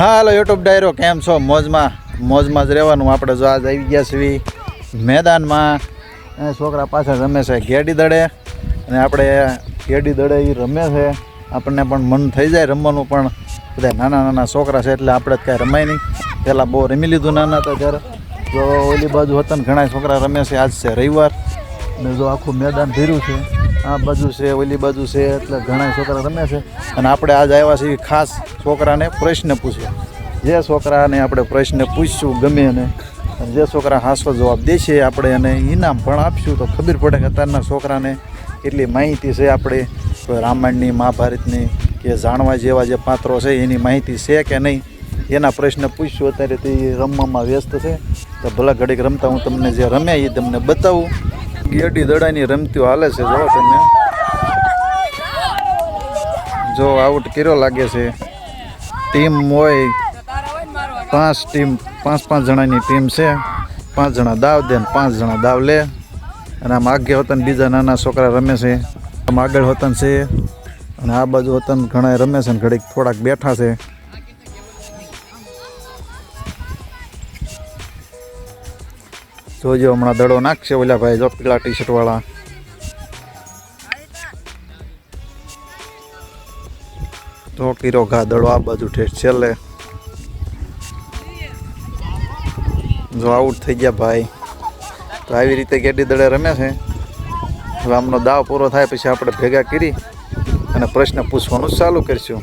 હાલો YouTube ડાયરો, કેમ છો? મોજમાં મોજમાં જ રહેવાનું. આપણે જો આજ આવી ગયા છીએ મેદાનમાં. છોકરા પાછળ રમે છે ગેડી દડે. અને આપણે ગેડી દડે એ રમે છે. આપણને પણ મન થઈ જાય રમવાનું, પણ બધા નાના નાના છોકરા છે એટલે આપણે જ કાંઈ રમાય નહીં. પહેલાં બહુ રમી લીધું નાના હતા ત્યારે જો ઓલી બાજુ હતા ને ઘણા છોકરા રમે છે. આજ છે રવિવાર. અને જો આખું મેદાન ધીરું છે. આ બાજુ છે, ઓલી બાજુ છે, એટલે ઘણા છોકરા રમે છે. અને આપણે આજ આવ્યા છીએ ખાસ છોકરાને પ્રશ્ન પૂછ્યા જે છોકરાને આપણે પ્રશ્ન પૂછશું ગમે એને, અને જે છોકરા હાસો જવાબ દેશે આપણે એને ઇનામ પણ આપશું. તો ખબર પડે કે અત્યારના છોકરાને કેટલી માહિતી છે આપણે રામાયણની, મહાભારતની કે જાણવા જેવા જે પાત્રો છે, એની માહિતી છે કે નહીં? એના પ્રશ્ન પૂછશું. અત્યારે તે રમવામાં વ્યસ્ત છે. તો ભલા ઘડીક રમતા હું તમને જે રમે એ તમને બતાવું. ગેડી દડાની રમતીઓ હાલે છે. જો તમે. જો આઉટ કર્યો લાગે છે. ટીમ હોય. પાંચ ટીમ, પાંચ પાંચ જણાની ટીમ છે. પાંચ જણા દાવ દે પાંચ જણા દાવ લે. અને આમ આગે હોતન બીજા નાના છોકરા રમે છે. આમ આગળ હોતન છે. અને આ બાજુ હોતન ઘણા રમે છે ને ઘડીક થોડાક બેઠા છે. જોજો, હમણાં દડો નાખશે ઓલા ભાઈ જો પીળા ટી શર્ટ વાળા. તો કીરો ઘા દડો આ બાજુ ઠેઠ છેલ્લે. જો આઉટ થઈ ગયા ભાઈ. તો આવી રીતે ગેડી દડે રમે છે. હવે આમનો દાવ પૂરો થાય, પછી આપણે ભેગા કરી અને પ્રશ્ન પૂછવાનું ચાલુ કરીશું.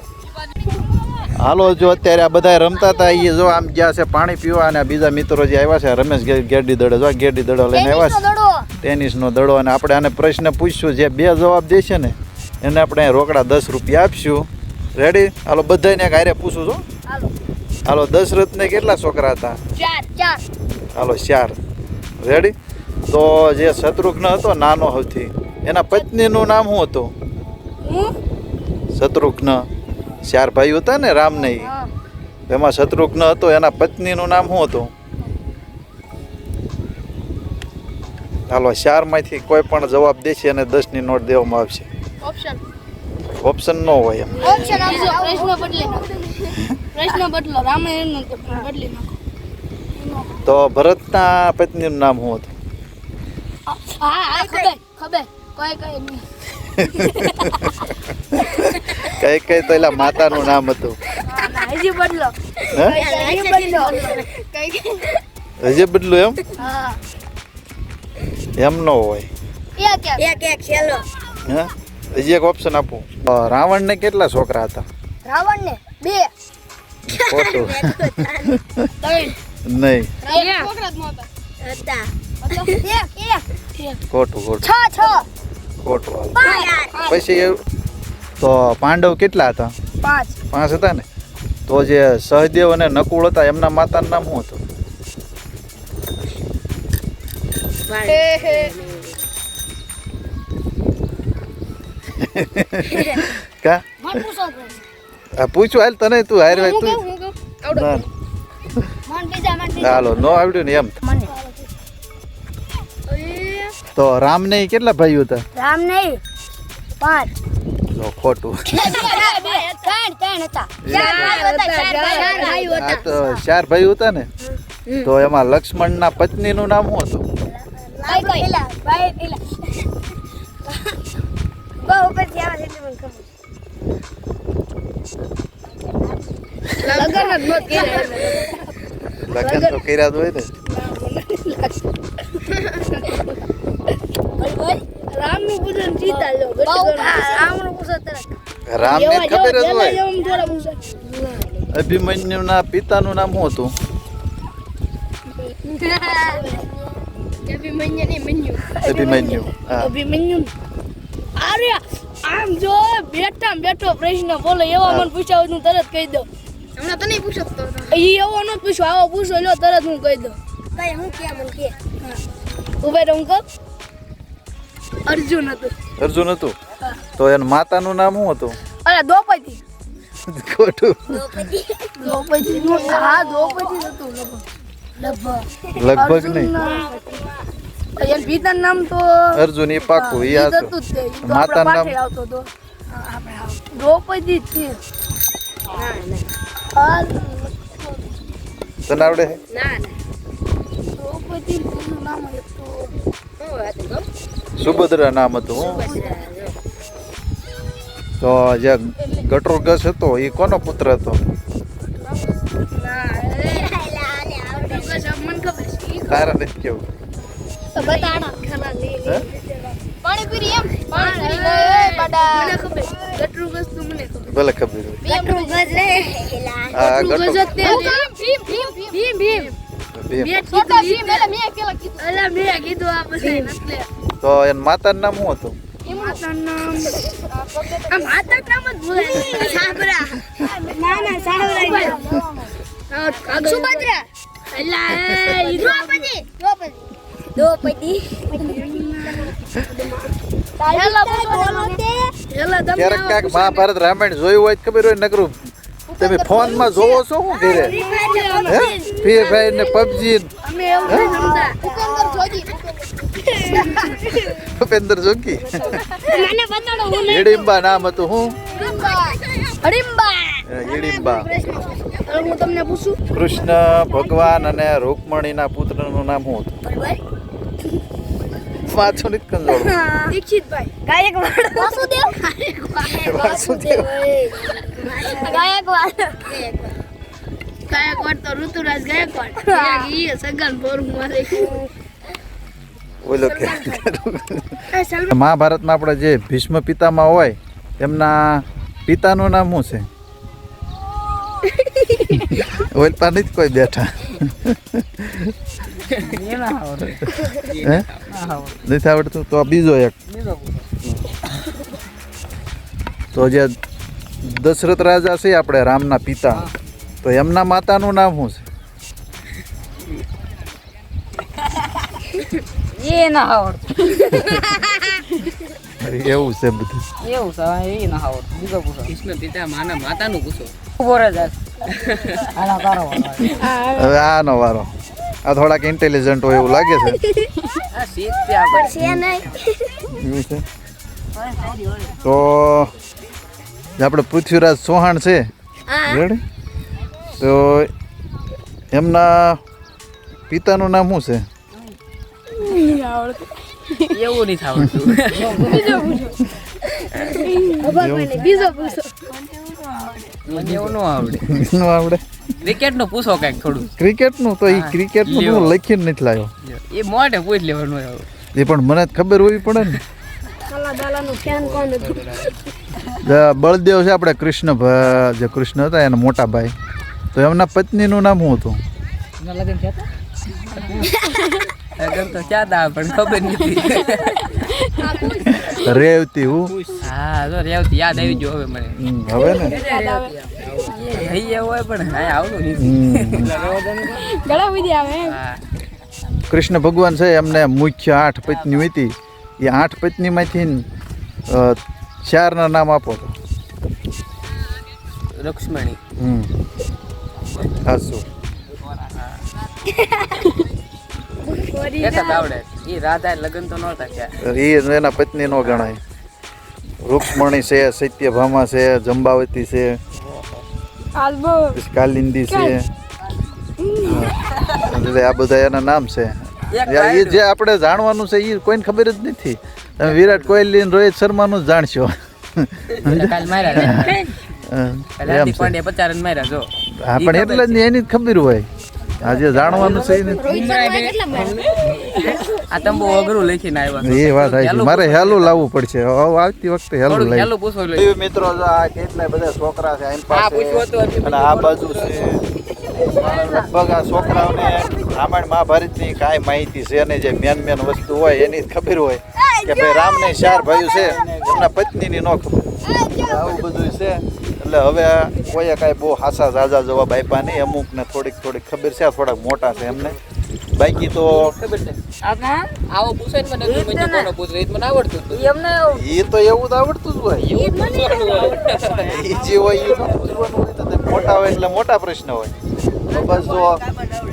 હાલો જો અત્યારે આ બધા રમતા હતા એ જો આમ ગયા છે પાણી પીવા અને બીજા મિત્રો જે આવ્યા છે રમેશ ગેડી દડે જો ગેડી દડો લઈને આવ્યા છે. ટેનિસનો દડો અને આપણે આને પ્રશ્ન પૂછશું જે બે જવાબ દેશે ને એને આપણે રોકડા દસ રૂપિયા આપશું. રેડી હાલો બધાને એક હારે પૂછું છું. હાલો. દશરથને કેટલા છોકરા હતા? હાલો ચાર. રેડી તો જે શત્રુઘ્ન હતો નાનો સૌથી એના પત્નીનું નામ શું હતું? હું? શત્રુઘ્ન. ચાર ભાઈ હતા ને રામને. એમાં શત્રુઘ્ન હતો એના પત્નીનું નામ શું હતું? ચાલો ચારમાંથી કોઈ પણ જવાબ દેશે અને દસની નોટ દેવામાં આવશે. ઓપ્શન નો ન હોય એમ. ઓપ્શન આપો. પ્રશ્ન બદલી પ્રશ્ન બદલો. રામાયણ બદલી નાખો. તો ભરતના પત્નીનું નામ શું હતું? કોઈ કઈ તો એલા માતાનું નામ હતું. હજી બદલો. હજી બદલું. એમ? એમ ન હોય. એક એક. એક છેલ્લો. હે? હજી એક ઓપ્શન આપું. રાવણ રાવણને કેટલા છોકરા હતા? રાવણ ને બે ખોટું નહીં. એક છોકરા જ નહોતા. હતા. એક એક. ખોટું ખોટું. છ છ. ખોટું પછી તો પાંડવ કેટલા હતા? પાંચ. પાંચ હતા ને? તો જે સહદેવ અને નકુળ હતા એમના માતાનું નામ શું હતું? કા? આ પૂછ્યું હાલ તને તું હાર તું. હાલો નો આવડ્યું ને એમ. મને. તો રામને નહીં કેટલા ભાઈઓ હતા? રામ નહીં પાંચ. જો ખોટું. ચાર ભાઈ હતા આ તો ચાર ભાઈઓ હતા ને? તો એમાં લક્ષ્મણના પત્નીનું નામ શું હતું? લગ્ન તો કર્યા જ હોય ને. રામનું પૂજન લો રામને ખબર જ હોય અભિમન્યુના પિતાનું નામ શું હતું? અભિમન્યુ અભિમન્યુ. અરે આમ જો બેઠા બેઠો પ્રશ્ન બોલો એવો મને પૂછ્યા હું તરત કહી દઉં. હમણાં તને પૂછો તો ઈ એવો ન પૂછો આવો પૂછો લો તરત હું કહી દઉં. ભાઈ હું કે મને કે. ઉભે રહું કહું? અર્જુન હતું. અર્જુન હતું? તો એન માતાનું નામ શું હતું? અરે દ્રૌપદી. ખોટું. દ્રૌપદી. નું હા દ્રૌપદી હતું લગભગ. લગભગ નહીં. એન પિતાનું નામ તો અર્જુન એ પાકું એ હતું તે. તો માતાનું નામ? આવતો આવ. દ્રૌપદી છે. તને આવડે ના ના દ્રૌપદી નામ હતું સુભદ્રા નામ હતું તો જે ગટુરગસ હતો એ કોનો પુત્ર હતો? છે નથી કેવું. ગટરું ગસ ભલે ખબર તે. મેં મેં મેં એન માતાનું નામ શું હતું? મહાભારત રામાયણ જોયું હોય ખબર હોય નકરું. તમે ફોનમાં જોવો છો શું ઘરે? ફ્રી ફાયર ને. પબજી ભુપેન્દ્ર જોગી? મને બતાડો હું હિડિંબા નામ હતું હું? હિડિમ્બા હિડિંબા. હું તમને પૂછું? કૃષ્ણ ભગવાન અને રૂકમણીના પુત્રનું નામ શું હતું? કંજોળ દીક્ષિતભાઈ. ગાયકવાડ. વાસુદેવ? ગાયકવાડ. ગાયકવાડ. ગાયકવાડ તો ઋતુરાજ ગાયકવાડ ઈ સગન ફોર્મ મારે. ઓલો કે મહાભારતમાં આપણે જે ભીષ્મ પિતામાં હોય એમના પિતાનું નામ શું છે? ઓલપા નથી કોઈ બેઠા. હે? નથી આવડતું? તો આ બીજો એક. તો જે દશરથ રાજા છે આપણે રામના પિતા. તો એમના માતાનું નામ શું છે? એ ના આવડતું. એવું છે બધું. એવું છે એ ના આવડતું. બીજો પૂછો. કૃષ્ણ પિતા માના માતાનું પૂછો. બોરે જાય આના હવે આનો વારો. આ થોડાક ઇન્ટેલિજન્ટ હોય એવું લાગે છે. આ શીત ત્યાં પણ છે નહીં. એવું છે? તો આપણે પૃથ્વીરાજ ચૌહાણ છે. રેડી તો એમના પિતાનું નામ શું એવું નહીં આવડતું. બીજો પૂછો એવું ન આવડે. છે ન આવડે? પૂછો કંઈક થોડું. ક્રિકેટનું? તો એ ક્રિકેટનું. હું લખીને નથી લાવ્યો એ મોઢે પૂછ લેવાનું એ પણ મને જ ખબર હોવી પડે ને. બળદેવ છે આપણે કૃષ્ણ જે કૃષ્ણ હતા એના મોટા ભાઈ. તો એમના પત્નીનું નામ શું હતું? લગન તો ક્યાં દા પણ ખબર નથી. રેવતી હું? હા જો રેવતી યાદ આવી ગયો હવે મને. હવે ને? થઈ એવું હોય પણ હા આવડું નથી. ઘણા વિધિ આવે કૃષ્ણ ભગવાન છે એમને મુખ્ય આઠ પત્ની હતી. એ આઠ પત્નીમાંથી ચારના નામ આપો તો. લક્ષ્મણી. હમ. હાસુ. જ એના પત્ની નો ગણાય. રૂક્ષ્મણી છે સત્યભામા છે જંબાવતી છે. કાલિંદી છે. એટલે આ બધા એના નામ છે. એ જે આપણે જાણવાનું છે એ કોઈને ખબર જ નથી. તમે વિરાટ કોહલી અને રોહિત શર્માનું જ જાણશો. એટલે કાલ માર્યા જો એમ છે. પાંડ્યા પચાસ રન માર્યા જો હા પણ એટલે જ ને એની જ ખબર હોય. આજે જાણવાનું છે ને આ તંબુ અઘરું લખીને આવ્યા એ વાત આવી મારે હેલું લાવવું પડશે. હવે આવતી વખતે હેલું લઈ હેલું પૂછો એ મિત્રો જો આ કેટલા બધા છોકરા છે એમ હતું અને આ બાજુ છે. લગભગ આ છોકરાઓને રામાયણ મહાભારતની કાંઈ માહિતી છે અને જે મેન મેન વસ્તુ હોય એની જ ખબર હોય. કે ભાઈ રામને ચાર ભાઈઓ છે એમના પત્નીની ન ખબર આવું બધું છે. એટલે હવે કોઈએ કાંઈ બહુ હાસા ઝાઝા જવાબ આપ્યા નહીં. અમુક ને થોડીક થોડીક ખબર છે આ થોડાક મોટા છે એમને. બાકી તો ખબર છે આવો પૂછે ને મને મને કોનો પૂછે? એ મને આવડતું હતું. એમને એ તો એવું તો આવડતું જ હોય. એ જે હોય એ પૂછવાનું હોય મોટા હોય એટલે મોટા પ્રશ્ન હોય. તો બસ જો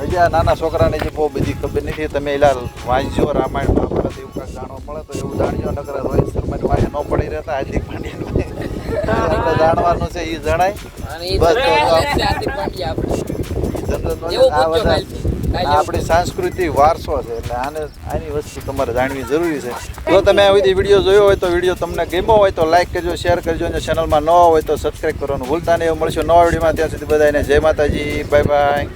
હજી નાના છોકરાને જે બહુ બધી ખબર નથી. તમે એલા વાંચજો રામાયણ મહાભારત એવું કાંઈક જાણવા મળે તો એવું જાણજો નકર રોહિત શર્માની વાંચે ન પડી રહેતા હાર્દિક પાંડ્યાની જાણવાનું છે એ જણાય. બસ તો તો જો હાર્દિક પાંડ્યા આપણે. સાંસ્કૃતિક વારસો છે એટલે આને આની વસ્તુ તમારે જાણવી જરૂરી છે. જો તમે આ વીડિયો જોયો હોય તો વીડિયો તમને ગમ્યો હોય તો લાઈક કરજો શેર કરજો અને ચેનલમાં ન હોય તો સબસ્ક્રાઈબ કરવાનું ભૂલતા નહીં. એવું મળશે નવા વિડીયોમાં. ત્યાં સુધી બધાને જય માતાજી. Bye bye